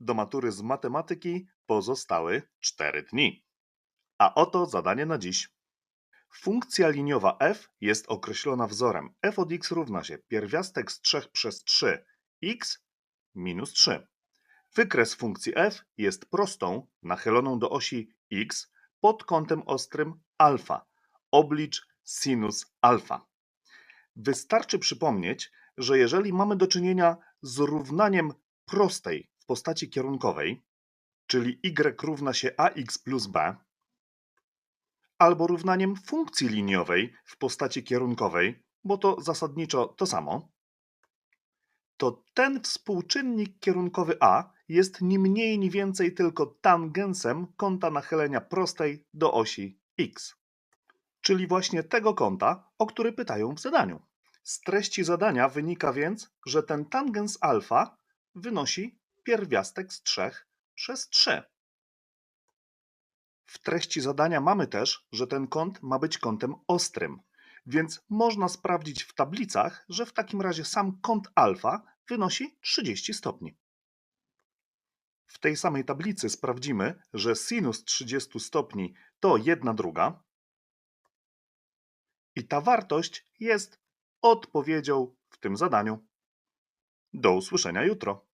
Do matury z matematyki pozostały 4 dni. A oto zadanie na dziś. Funkcja liniowa f jest określona wzorem f od x równa się pierwiastek z 3 przez 3 x minus 3. Wykres funkcji f jest prostą nachyloną do osi x pod kątem ostrym alfa. Oblicz sinus alfa. Wystarczy przypomnieć, że jeżeli mamy do czynienia z równaniem prostej postaci kierunkowej, czyli y równa się ax plus b, albo równaniem funkcji liniowej w postaci kierunkowej, bo to zasadniczo to samo, to ten współczynnik kierunkowy a jest ni mniej ni więcej tylko tangensem kąta nachylenia prostej do osi x. Czyli właśnie tego kąta, o który pytają w zadaniu. Z treści zadania wynika więc, że ten tangens alfa wynosi pierwiastek z 3 przez 3. W treści zadania mamy też, że ten kąt ma być kątem ostrym, więc można sprawdzić w tablicach, że w takim razie sam kąt alfa wynosi 30 stopni. W tej samej tablicy sprawdzimy, że sinus 30 stopni to 1 druga i ta wartość jest odpowiedzią w tym zadaniu. Do usłyszenia jutro.